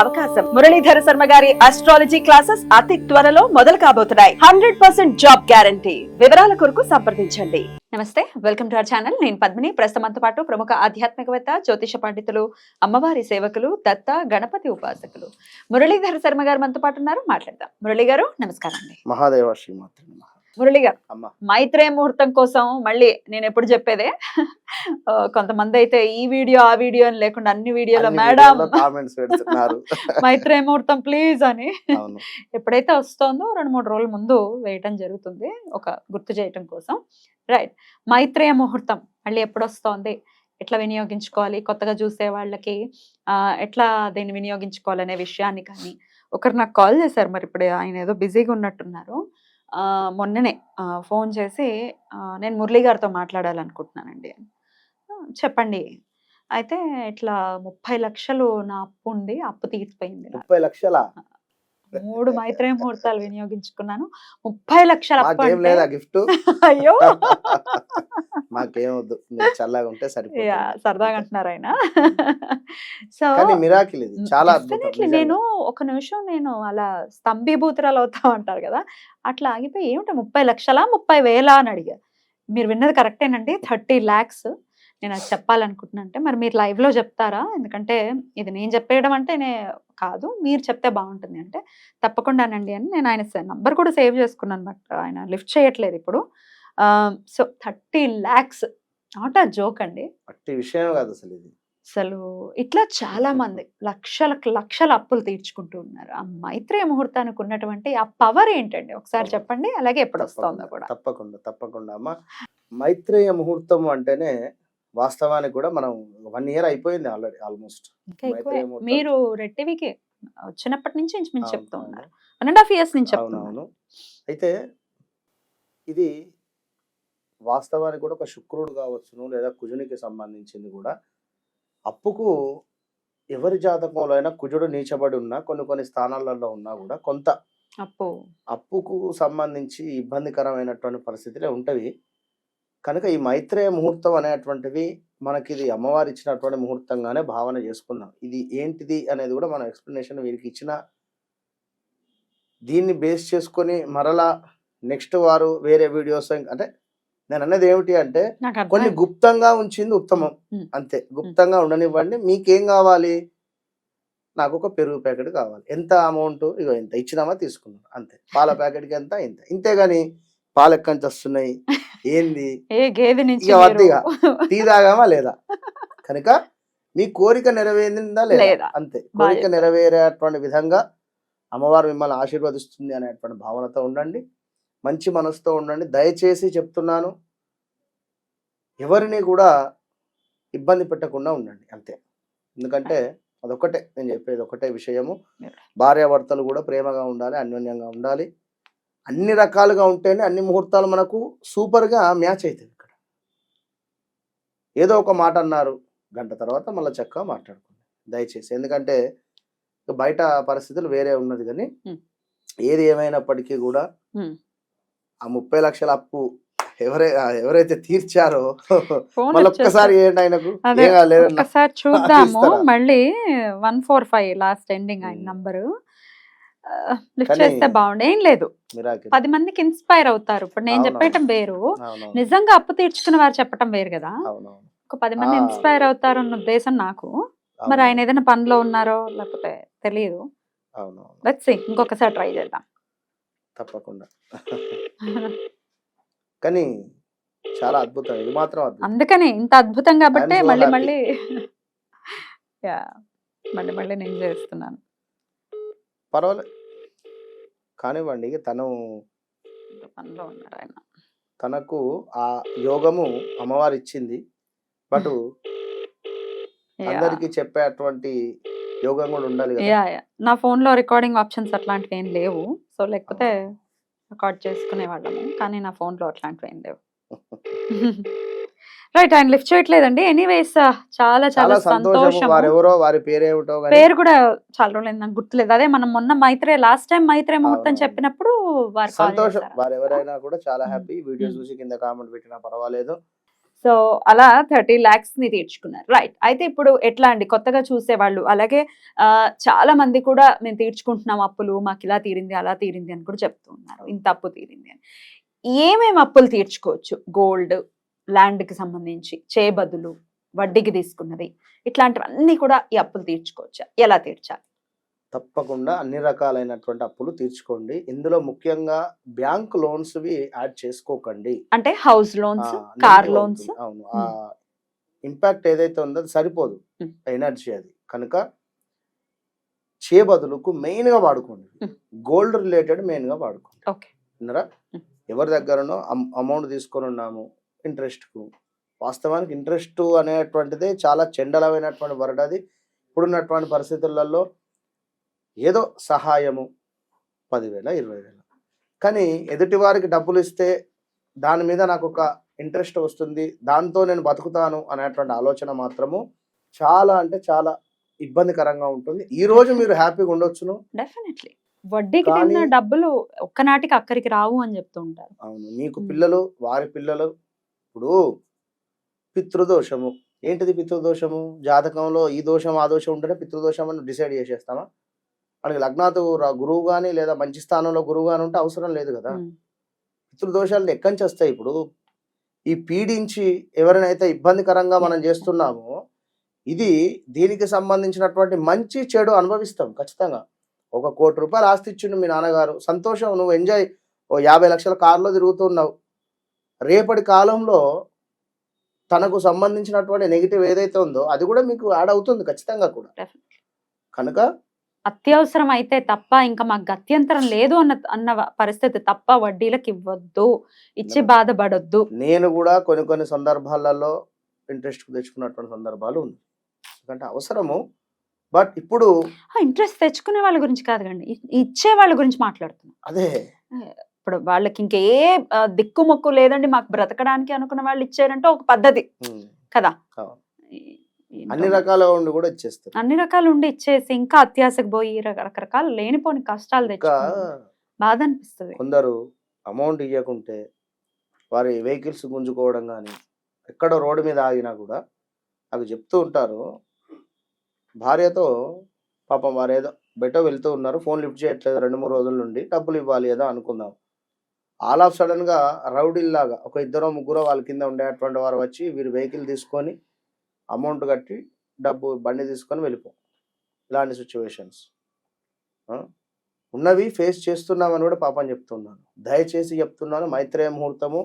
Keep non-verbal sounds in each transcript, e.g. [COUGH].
అవకాశం. మురళీధర శర్మ గారి astrology classes అతి త్వరలో మొదలు కాబోతున్నాయి. హండ్రెడ్ పర్సెంట్ జాబ్ గ్యారంటీ వివరాల కొరకు సంప్రదించండి. నమస్తే వెల్కమ్ టు అవర్ ఛానల్ నేను పద్మిని. ప్రస్తుతంతో పాటు ప్రముఖ ఆధ్యాత్మికవేత్త జ్యోతిష పండితులు అమ్మవారి సేవకులు దత్త గణపతి ఉపాసకులు. మురళీధర శర్మ గారు మనతో పాటు ఉన్నారు. మాట్లాడదాం. మురళి గారు నమస్కారం అండి. మహాదేవ శ్రీమాత్రి నమః. మురళి గారు మైత్రేయ ముహూర్తం కోసం మళ్ళీ నేను ఎప్పుడు చెప్పేదే కొంతమంది అయితే ఈ వీడియో ఆ వీడియో అని లేకుండా అన్ని వీడియోలో మేడం [LAUGHS] మైత్రేయ ముహూర్తం ప్లీజ్ అని. ఎప్పుడైతే వస్తుందో రెండు మూడు రోజుల ముందు వేయటం జరుగుతుంది ఒక గుర్తు చేయటం కోసం. రైట్ మైత్రేయ ముహూర్తం మళ్ళీ ఎప్పుడు వస్తోంది? ఎట్లా వినియోగించుకోవాలి? కొత్తగా చూసే వాళ్ళకి ఆ, ఎట్లా దీన్ని వినియోగించుకోవాలనే విషయాన్ని కానీ ఒకరు నాకు కాల్ చేశారు మరి ఇప్పుడు ఆయన ఏదో బిజీగా ఉన్నట్టున్నారు. మొన్ననే ఫోన్ చేసి నేను మురళి గారితో మాట్లాడాలనుకుంటున్నానండి అని. "ఆ, చెప్పండి. అయితే ఇట్లా ముప్పై లక్షలు నా అప్పు ఉంది అప్పు తీసిపోయింది. ముప్పై లక్షల? మూడు మైత్రేయ ముహూర్తాలు వినియోగించుకున్నాను. ముప్పై లక్షల అప్పు లేదా గిఫ్ట్? అయ్యో! [LAUGHS] మాకేం వద్దు. మీరు చల్లగా ఉంటే సరిపోతుంది. సరదాగా అంటున్నారు ఆయన. [LAUGHS] సో మిరాకిల్ ఇది. చాలా. నేను ఒక నిమిషం నేను అలా స్తంభీభూతురాలు అవుతా అంటారు కదా అట్లా ఆగిపోయి ఏమిటి ముప్పై లక్షలా ముప్పై వేలా అని అడిగా. మీరు విన్నది కరెక్టేనండి థర్టీ ల్యాక్స్ నేను అది చెప్పాలనుకుంటున్నా అంటే మరి మీరు live లో చెప్తారా? ఎందుకంటే ఇది నేను చెప్పేయడం అంటే నే కాదు మీరు చెప్తే బాగుంటుంది అంటే తప్పకుండానండి అని నేను ఆయన నంబర్ కూడా సేవ్ చేసుకున్నాను అనమాట ఆయన లిఫ్ట్ చేయట్లేదు ఇప్పుడు. So thirty lakhs not a joke అండి. విషయం కాదు అసలు ఇది. అసలు ఇట్లా చాలా మంది లక్షల లక్షల అప్పులు తీర్చుకుంటూ ఉన్నారు. ఆ మైత్రేయ ముహూర్తానికి ఉన్నటువంటి ఆ పవర్ ఏంటండి? ఒకసారి చెప్పండి అలాగే ఎప్పుడు వస్తుందో కూడా. తప్పకుండా తప్పకుండా. అమ్మ మైత్రేయ ముహూర్తం అంటేనే వాస్తవానికి కూడా మనం వన్ ఇయర్ అయిపోయింది ఆల్రెడీ ఆల్మోస్ట్. మీరు రెడ్ టీవీకి వచ్చినప్పటి నుంచి ఇంచుమించు చెప్తూ ఉన్నారు. వన్ అండ్ హాఫ్ ఇయర్స్ నుంచి అయితే ఇది వాస్తవానికి కూడా ఒక శుక్రుడు కావచ్చును లేదా కుజునికి సంబంధించింది కూడా. అప్పుకు ఎవరి జాతకంలో అయినా కుజుడు నీచబడి ఉన్నా కొన్ని కొన్ని స్థానాలలో ఉన్నా కూడా కొంత అప్పు. అప్పుకు సంబంధించి ఇబ్బందికరమైనటువంటి పరిస్థితులే ఉంటవి. కనుక ఈ మైత్రేయ ముహూర్తం అనేటువంటివి మనకి ఇది అమ్మవారు ఇచ్చినటువంటి ముహూర్తంగానే భావన చేసుకుందాం. ఇది ఏంటిది అనేది కూడా మనం ఎక్స్ప్లెనేషన్ వీరికి ఇచ్చిన దీన్ని బేస్ చేసుకొని మరలా నెక్స్ట్ వారు వేరే వీడియోస్ అంటే నేను అన్నది ఏమిటి అంటే కొన్ని గుప్తంగా ఉంచింది ఉత్తమం. అంతే. గుప్తంగా ఉండనివ్వండి. మీకేం కావాలి? నాకు ఒక పెరుగు ప్యాకెట్ కావాలి. ఎంత అమౌంట్? ఇగో ఎంత ఇచ్చినామా తీసుకున్నాం అంతే. పాల ప్యాకెట్కి ఎంత? ఇంత. ఇంతేగాని పాలు ఎక్కడి [LAUGHS] నుంచి వస్తున్నాయి ఏంది ఇక. టీ తాగామా లేదా? కనుక మీ కోరిక నెరవేరిందా లేదా. అంతే. కోరిక. నెరవేరేటువంటి విధంగా అమ్మవారు మిమ్మల్ని ఆశీర్వదిస్తుంది అనేటువంటి భావనతో ఉండండి. మంచి మనసుతో ఉండండి. దయచేసి చెప్తున్నాను. ఎవరిని కూడా ఇబ్బంది పెట్టకుండా ఉండండి. అంతే. ఎందుకంటే అదొకటే నేను చెప్పేది ఒకటే విషయము. భార్యాభర్తలు కూడా ప్రేమగా ఉండాలి అన్యోన్యంగా ఉండాలి. అన్ని రకాలుగా ఉంటేనే అన్ని ముహూర్తాలు మనకు సూపర్గా మ్యాచ్ అవుతాయి ఇక్కడ ఏదో ఒక మాట అన్నారు గంట తర్వాత మళ్ళీ చక్కగా మాట్లాడుకోండి దయచేసి ఎందుకంటే బయట పరిస్థితులు వేరే ఉన్నది కానీ. ఏది ఏమైనప్పటికీ కూడా. ఆ ముప్పై లక్షల అప్పు ఎవరై ఎవరైతే తీర్చారో మళ్ళీ. ఒక్కసారి ఏంటి ఆయనకు [LAUGHS] చూద్దాము? మళ్ళీ one four five last ending ఆయన. నంబరు లిఫ్ట్ చేస్తే బాగుండు. ఏం లేదు. పది మందికి ఇన్స్పైర్ అవుతారు. ఇప్పుడు నేను. చెప్పటం వేరు. నిజంగా అప్పు తీర్చుకున్న వారు చెప్పటం వేరు కదా. ఒక పది మంది. ఇన్స్పైర్ అవుతారు అన్న ఉద్దేశం నాకు. మరి ఆయన ఏదైనా పనిలో ఉన్నారో లేకపోతే తెలియదు. లెట్స్ ఇంకొకసారి ట్రై చేద్దాం. తప్పకుండా. కానీ చాలా అద్భుతం. ఇది మాత్రం అందుకనే ఇంత అద్భుతం కాబట్టి మళ్ళీ. మళ్ళీ [LAUGHS] యా మళ్ళీ మళ్ళీ నేను చేస్తున్నాను. పర్వాలేదు కానివ్వండి తను పనిలో ఉన్నారు ఆయన. తనకు ఆ యోగము అమ్మవారు ఇచ్చింది బట్. అందరికి చెప్పేటువంటి యోగం కూడా ఉండాలి కదా. Yeah yeah. నా phone లో రికార్డింగ్ ఆప్షన్స్ అట్లాంటివి ఏం లేవు. సో లేకపోతే రికార్డ్ చేసుకునే వాళ్ళము కానీ నా phone లో అట్లాంటివి ఏం లేవు. [LAUGHS] రైట్ ఆయన లిఫ్ట్ చేయట్లేదండి. ఎనీవేస్ చాలా చాలా చాలా సంతోషం వారెవరో వారి పేరేమిటో పేరు కూడా చాలా రోజులు నాకు గుర్తులేదు. అదే మనం మొన్న మైత్రే లాస్ట్ టైం మైత్రే ముహూర్తం. చెప్పినప్పుడు వారు సంతోషం. కూడా చాలా. హ్యాపీ వీడియో మ్మ్. చూసి కింద కామెంట్ పెట్టినా పర్వాలేదు. సో అలా థర్టీ ల్యాక్స్ని తీర్చుకున్నారు. రైట్ అయితే ఇప్పుడు ఎట్లా అండి? కొత్తగా చూసేవాళ్ళు. అలాగే చాలా మంది కూడా మేము తీర్చుకుంటున్నాం అప్పులు. మాకు ఇలా తీరింది అలా తీరింది అని కూడా చెప్తూ ఉన్నారు. ఇంత అప్పు తీరింది అని. ఏమేమి అప్పులు తీర్చుకోవచ్చు? గోల్డ్ ల్యాండ్కి సంబంధించి చేయబదులు వడ్డీకి తీసుకున్నది ఇట్లాంటివన్నీ కూడా ఈ అప్పులు తీర్చుకోవచ్చా? ఎలా తీర్చాలి? తప్పకుండా అన్ని రకాలైనటువంటి అప్పులు తీర్చుకోండి. ఇందులో ముఖ్యంగా బ్యాంక్ లోన్స్ వి యాడ్ చేసుకోకండి. అంటే హౌస్ లోన్స్ కార్ లోన్స్. అవును. ఇంపాక్ట్ ఏదైతే ఉందో అది సరిపోదు. ఎనర్జీ అది. కనుక చేయబదులకు మెయిన్గా వాడుకోండి. గోల్డ్ రిలేటెడ్ మెయిన్గా వాడుకోండి. ఎవరి దగ్గరనో అమౌంట్ తీసుకొని ఉన్నాము ఇంట్రెస్ట్కు వాస్తవానికి ఇంట్రెస్ట్ అనేటువంటిది చాలా చండలమైనటువంటి వర్డ్ అది. ఇప్పుడున్నటువంటి పరిస్థితులలో ఏదో సహాయము పదివేల ఇరవై వేల కానీ ఎదుటి వారికి డబ్బులు ఇస్తే దాని మీద నాకు ఒక ఇంట్రెస్ట్ వస్తుంది. దాంతో నేను బతుకుతాను అనేటువంటి ఆలోచన మాత్రము చాలా అంటే చాలా ఇబ్బందికరంగా ఉంటుంది. ఈ రోజు మీరు హ్యాపీగా ఉండొచ్చును. డెఫినెట్లీ. వడ్డీకి డబ్బులు ఒక్కనాటికి అక్కడికి రావు అని చెప్తూ ఉంటారు. అవును. మీకు మ్మ్. పిల్లలు వారి పిల్లలు ఇప్పుడు పితృదోషము. ఏంటిది పితృదోషము? జాతకంలో ఈ దోషం ఆ దోషం ఉంటేనే పితృదోషం అని డిసైడ్ చేసేస్తామా? మనకి లగ్నాతు గురువు కానీ లేదా మంచి స్థానంలో గురువు కానీ ఉంటే అవసరం లేదు కదా. పితృదోషాలు ఎక్కడి నుంచి వస్తాయి ఇప్పుడు. ఈ పీడించి ఎవరినైతే ఇబ్బందికరంగా మనం చేస్తున్నామో ఇది దీనికి సంబంధించినటువంటి మంచి చెడు అనుభవిస్తాం ఖచ్చితంగా. ఒక కోటి రూపాయలు ఆస్తి ఇచ్చిండు మీ నాన్నగారు. సంతోషం నువ్వు ఎంజాయ్ ఓ యాభై లక్షల కారులో తిరుగుతున్నావు రేపటి కాలంలో తనకు సంబంధించినటువంటి నెగిటివ్ ఏదైతే ఉందో అది కూడా మీకు యాడ్ అవుతుంది ఖచ్చితంగా కూడా. కనుక అత్యవసరం అయితే తప్ప ఇంకా మాకు గత్యంతరం లేదు అన్న అన్న పరిస్థితి తప్ప వడ్డీలకు ఇవ్వద్దు ఇచ్చి. బాధపడొద్దు నేను కూడా కొన్ని కొన్ని సందర్భాలలో ఇంట్రెస్ట్ తెచ్చుకున్నటువంటి సందర్భాలు ఉంది ఎందుకంటే అవసరము బట్ ఇప్పుడు ఇంట్రెస్ట్ తెచ్చుకునే వాళ్ళ గురించి కాదు కండి ఇచ్చే వాళ్ళ గురించి మాట్లాడుతున్నాం అదే ఇప్పుడు వాళ్ళకి ఇంకే ఆ, దిక్కు మొక్కు లేదండి మాకు బ్రతకడానికి అనుకున్న వాళ్ళు ఇచ్చారంటే ఒక పద్ధతి. కదా? అన్ని రకాల ఉండి కూడా ఇచ్చేస్తారు. అన్ని రకాలు ఉండి ఇచ్చేసి ఇంకా అత్యాశకు పోయి రక- రకరకాల లేనిపోని కష్టాలు తెచ్చుకుంటారు బాధ అనిపిస్తుంది కొందరు అమౌంట్ ఇవ్వకుంటే వారి వెహికల్స్ గుంజుకోవడం కానీ ఎక్కడో రోడ్డు మీద ఆగినా కూడా అవి చెప్తూ ఉంటారు. భార్యతో పాపం వారు ఏదో బెటో వెళ్తూ ఉన్నారు. ఫోన్ లిఫ్ట్ చేయట్లేదు. రెండు మూడు రోజుల నుండి డబ్బులు ఇవ్వాలి ఏదో అనుకుందాం. ఆల్ ఆఫ్ సడన్గా రౌడీల్లాగా ఒక ఇద్దరు ముగ్గురు వాళ్ళ కింద ఉండేటువంటి వారు వచ్చి వీరు వెహికల్ తీసుకొని అమౌంట్ కట్టి డబ్బు బండి తీసుకొని వెళ్ళిపో. ఇలాంటి సిచ్యువేషన్స్. ఉన్నవి ఫేస్ చేస్తున్నామని కూడా పాపం చెప్తున్నాను. దయచేసి చెప్తున్నాను మైత్రేయ ముహూర్తము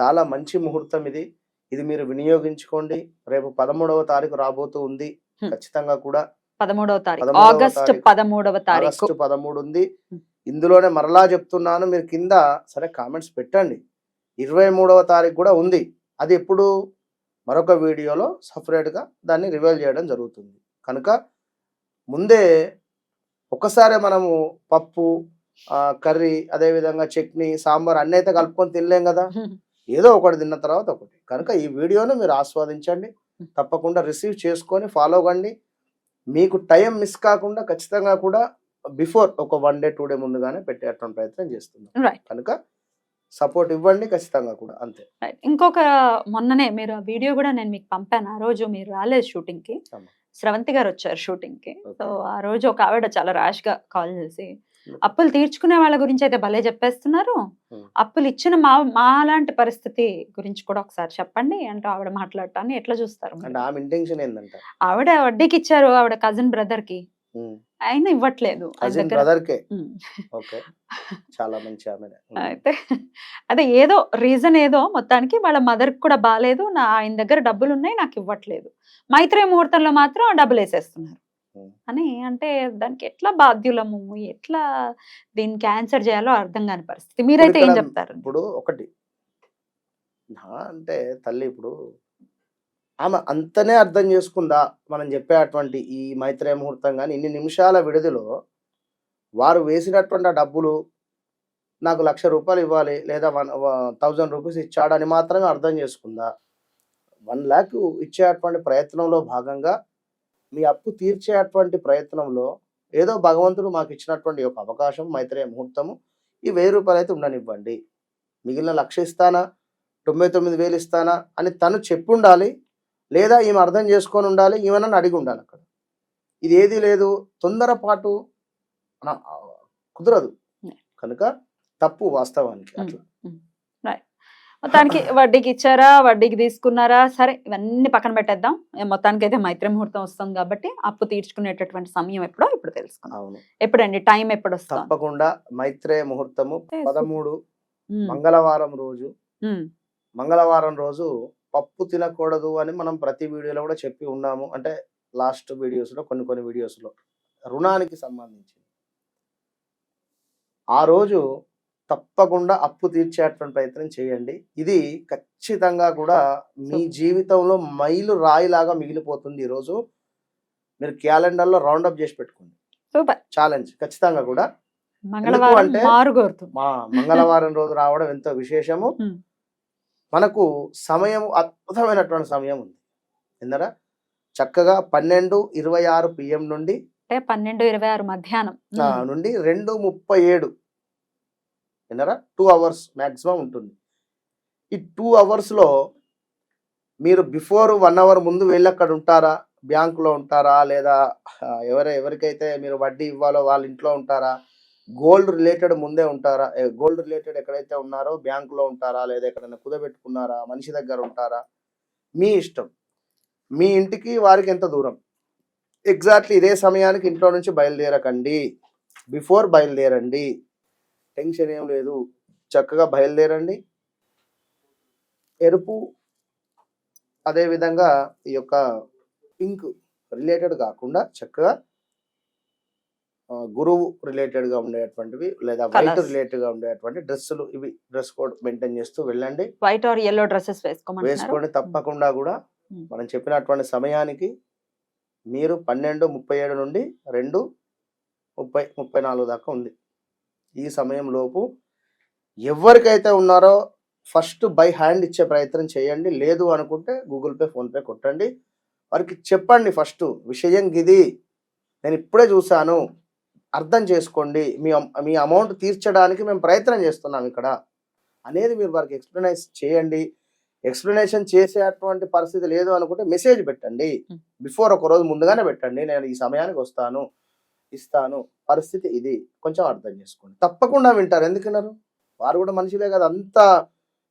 చాలా మంచి ముహూర్తం ఇది. ఇది మీరు వినియోగించుకోండి. రేపు పదమూడవ తారీఖు రాబోతూ ఉంది. ఖచ్చితంగా కూడా పదమూడవ తారీఖు. ఆగస్ట్. పదమూడవ తారీఖు. పదమూడు ఉంది. ఇందులోనే మరలా చెప్తున్నాను మీరు కింద సరే కామెంట్స్ పెట్టండి. ఇరవై మూడవ తారీఖు కూడా ఉంది. అది ఎప్పుడు? మరొక వీడియోలో సపరేట్గా దాన్ని రివైల్ చేయడం జరుగుతుంది. కనుక ముందే ఒకసారి మనము పప్పు కర్రీ అదేవిధంగా చట్నీ సాంబార్ అన్నీ అయితే కలుపుకొని తినలేం కదా. [LAUGHS] ఏదో ఒకటి తిన్న తర్వాత ఒకటి. కనుక ఈ వీడియోను మీరు ఆస్వాదించండి. తప్పకుండా రిసీవ్ చేసుకొని ఫాలో కండి మీకు టైం మిస్ కాకుండా ఖచ్చితంగా కూడా బిఫోర్ ఒక వన్ డే టూ డే ముందుగానే పెట్టేటువంటి ప్రయత్నం చేస్తున్నాం. కనుక సపోర్ట్ ఇవ్వండి ఖచ్చితంగా కూడా అంతే. ఇంకొక మొన్ననే మీరు ఆ వీడియో కూడా నేను మీకు పంపాను ఆ రోజు మీరు రాలేదు షూటింగ్కి. స్రవంతి గారు వచ్చారు షూటింగ్కి. సో ఆ రోజు ఒక ఆవిడ చాలా ర్యాష్గా కాల్ చేసి. అప్పులు తీర్చుకునే వాళ్ళ గురించి అయితే భలే చెప్పేస్తున్నారు. అప్పులు ఇచ్చిన మా మా లాంటి పరిస్థితి గురించి కూడా ఒకసారి చెప్పండి. అంటూ ఆవిడ మాట్లాడటాన్ని ఎట్లా చూస్తారు ఆవిడ వడ్డీకి ఇచ్చారు ఆవిడ కజిన్ బ్రదర్కి ఆయన ఇవ్వట్లేదు చాలా మంచి [LAUGHS] అయితే అదే ఏదో రీజన్ ఏదో మొత్తానికి వాళ్ళ మదర్ కూడా బాగాలేదు నా ఆయన దగ్గర డబ్బులు ఉన్నాయి నాకు ఇవ్వట్లేదు. మైత్రేయ ముహూర్తంలో మాత్రం డబ్బులు వేసేస్తున్నారు. అని అంటే దానికి ఎట్లా బాధ్యులము? ఎట్లా దీనికి ఆన్సర్ చేయాలో అర్థం కాని పరిస్థితి. మీరైతే ఏం చెప్తారు? ఇప్పుడు ఒకటి. అంటే తల్లి ఇప్పుడు ఆమె అంతనే అర్థం చేసుకుందా మనం చెప్పేటువంటి ఈ మైత్రేయ ముహూర్తం కానీ ఇన్ని నిమిషాల విడుదలో వారు వేసినటువంటి ఆ డబ్బులు నాకు లక్ష రూపాయలు ఇవ్వాలి లేదా వన్ థౌజండ్ రూపీస్ ఇచ్చాడని మాత్రమే అర్థం చేసుకుందా? వన్ ల్యాక్ ఇచ్చేటువంటి ప్రయత్నంలో భాగంగా మీ అప్పు తీర్చేటువంటి ప్రయత్నంలో ఏదో భగవంతుడు మాకు ఇచ్చినటువంటి ఒక అవకాశం మైత్రేయ ముహూర్తము. ఈ వెయ్యి రూపాయలు అయితే ఉండనివ్వండి. మిగిలిన లక్ష ఇస్తానా? తొంభై తొమ్మిది వేలు ఇస్తానా? అని తను చెప్పి ఉండాలి లేదా ఈమె అర్థం చేసుకొని ఉండాలి ఈమె నన్ను అడిగి ఉండాలి అక్కడ. ఇది ఏది లేదు తొందరపాటు కుదరదు. కనుక తప్పు వాస్తవానికి అట్లా. మొత్తానికి వడ్డీకి ఇచ్చారా వడ్డీకి తీసుకున్నారా? సరే ఇవన్నీ పక్కన పెట్టేద్దాం. మొత్తానికి అయితే మైత్రి ముహూర్తం వస్తుంది కాబట్టి అప్పు తీర్చుకునేటటువంటి సమయం ఎప్పుడో ఇప్పుడు తెలుసుకుందాం. ఎప్పుడండి? టైం ఎప్పుడు వస్తుంది తప్పకుండా మైత్రేయ ముహూర్తము పదమూడు మంగళవారం రోజు. మంగళవారం రోజు పప్పు తినకూడదు అని మనం ప్రతి వీడియోలో కూడా చెప్పి ఉన్నాము. అంటే లాస్ట్ వీడియోస్లో కొన్ని కొన్ని వీడియోస్లో. రుణానికి సంబంధించి ఆ రోజు తప్పకుండా అప్పు తీర్చేటువంటి ప్రయత్నం చేయండి. ఇది ఖచ్చితంగా కూడా మీ జీవితంలో మైలు రాయిలాగా మిగిలిపోతుంది ఈ రోజు. మీరు క్యాలెండర్లో రౌండ్ అప్ చేసి పెట్టుకోండి. సూపర్. ఛాలెంజ్ ఖచ్చితంగా కూడా. మంగళవారం రోజు రావడం ఎంతో విశేషము. మనకు సమయం అద్భుతమైనటువంటి సమయం ఉంది. ఎందరా చక్కగా పన్నెండు ఇరవై ఆరు పిఎం నుండి అంటే పన్నెండు ఇరవై ఆరు మధ్యాహ్నం. నుండి రెండు ముప్పై ఏడు. విన్నారా? టూ అవర్స్ మాక్సిమం ఉంటుంది. ఈ టూ అవర్స్లో మీరు బిఫోర్ వన్ అవర్ ముందు వెళ్ళి అక్కడ ఉంటారా? బ్యాంకులో ఉంటారా? లేదా ఎవరు ఎవరికైతే మీరు వడ్డీ ఇవ్వాలో వాళ్ళ ఇంట్లో ఉంటారా? గోల్డ్ రిలేటెడ్ ముందే ఉంటారా? గోల్డ్ రిలేటెడ్ ఎక్కడైతే ఉన్నారో బ్యాంకులో ఉంటారా? లేదా ఎక్కడైనా కుదబెట్టుకున్నారా? మనిషి దగ్గర ఉంటారా? మీ ఇష్టం. మీ ఇంటికి వారికి ఎంత దూరం? ఎగ్జాక్ట్లీ ఇదే సమయానికి ఇంట్లో నుంచి బయలుదేరకండి. బిఫోర్ బయలుదేరండి. టెన్షన్ ఏం లేదు. చక్కగా బయలుదేరండి. ఎరుపు అదేవిధంగా ఈ యొక్క పింక్ రిలేటెడ్ కాకుండా చక్కగా గురువు రిలేటెడ్గా ఉండేటువంటివి లేదా వైట్ Colours. రిలేటెడ్గా ఉండేటువంటి డ్రెస్సులు ఇవి డ్రెస్ కోడ్ మెయింటైన్ చేస్తూ వెళ్ళండి. వైట్ ఆర్ ఎల్లో డ్రెస్సెస్ వేసుకోమంటున్నారు. వేసుకోండి తప్పకుండా కూడా ఉమ్. మనం చెప్పినటువంటి సమయానికి మీరు పన్నెండు ముప్పై ఏడు నుండి రెండు ముప్పై ముప్పై నాలుగు దాకా ఉంది. ఈ సమయం లోపు ఎవరికైతే ఉన్నారో ఫస్ట్ బై హ్యాండ్ ఇచ్చే ప్రయత్నం చేయండి. లేదు అనుకుంటే గూగుల్ పే ఫోన్పే కొట్టండి. వారికి చెప్పండి ఫస్ట్ విషయం ఇది నేను ఇప్పుడే చూశాను. అర్థం చేసుకోండి. మీ మీ అమౌంట్ తీర్చడానికి మేము ప్రయత్నం చేస్తున్నాం ఇక్కడ. అనేది మీరు వారికి ఎక్స్ప్లెనైజ్ చేయండి. ఎక్స్ప్లెనేషన్ చేసేటువంటి పరిస్థితి లేదు అనుకుంటే మెసేజ్ పెట్టండి. బిఫోర్ ఒక రోజు ముందుగానే పెట్టండి. నేను ఈ సమయానికి వస్తాను ఇస్తాను. పరిస్థితి ఇది. కొంచెం అర్థం చేసుకోండి. తప్పకుండా వింటారు. ఎందుకు వినరు వారు కూడా మనుషులే కదా. అంత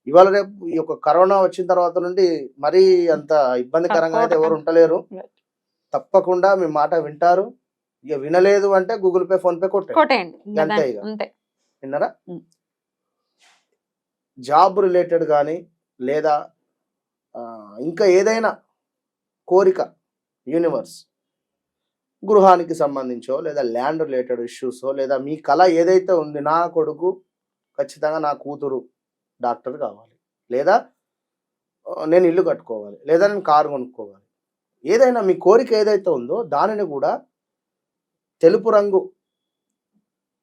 ఇవాళ రేపు ఈ యొక్క కరోనా వచ్చిన తర్వాత నుండి మరీ అంత ఇబ్బందికరంగా అయితే ఎవరు ఉండలేరు. తప్పకుండా మీ మాట వింటారు. ఇక వినలేదు అంటే గూగుల్ పే ఫోన్ పే కొట్టే కొట్టేయండి. అంతే ఇక. విన్నారా. జాబ్ రిలేటెడ్ కానీ లేదా ఇంకా ఏదైనా కోరిక యూనివర్స్ గృహానికి సంబంధించో లేదా ల్యాండ్ రిలేటెడ్ ఇష్యూసో లేదా మీ కళ ఏదైతే ఉంది నా కొడుకు ఖచ్చితంగా నా కూతురు డాక్టర్ కావాలి. లేదా నేను ఇల్లు కట్టుకోవాలి. లేదా నేను కారు కొనుక్కోవాలి. ఏదైనా మీ కోరిక ఏదైతే ఉందో దానిని కూడా తెలుపు రంగు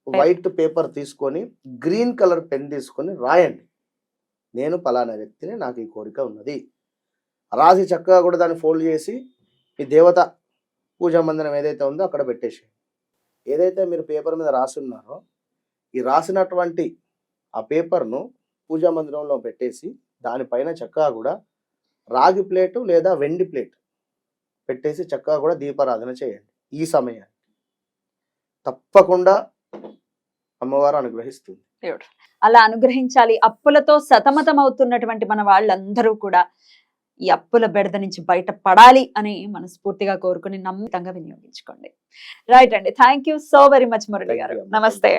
వైట్ పేపర్ తీసుకొని గ్రీన్ కలర్ పెన్ తీసుకొని రాయండి. నేను పలానా వ్యక్తిని నాకు ఈ కోరిక ఉన్నది. రాసి చక్కగా కూడా దాన్ని ఫోల్డ్ చేసి ఈ దేవత పూజా మందిరం ఏదైతే ఉందో అక్కడ పెట్టేసి ఏదైతే మీరు పేపర్ మీద రాసి ఉన్నారో ఈ రాసినటువంటి ఆ పేపర్ను పూజా మందిరంలో పెట్టేసి దానిపైన చక్కగా కూడా రాగి ప్లేటు లేదా వెండి ప్లేట్ పెట్టేసి చక్కగా కూడా దీపారాధన చేయండి. ఈ సమయాన్ని. తప్పకుండా అమ్మవారు అనుగ్రహిస్తుంది. దేవుడు. అలా అనుగ్రహించాలి. అప్పులతో సతమతం అవుతున్నటువంటి మన వాళ్ళందరూ కూడా ఈ అప్పుల బెడద నుంచి బయట పడాలి అని మనస్ఫూర్తిగా కోరుకుని నమ్మితంగా వినియోగించుకోండి. రైట్ అండి. Thank you so very much Murali garu. నమస్తే.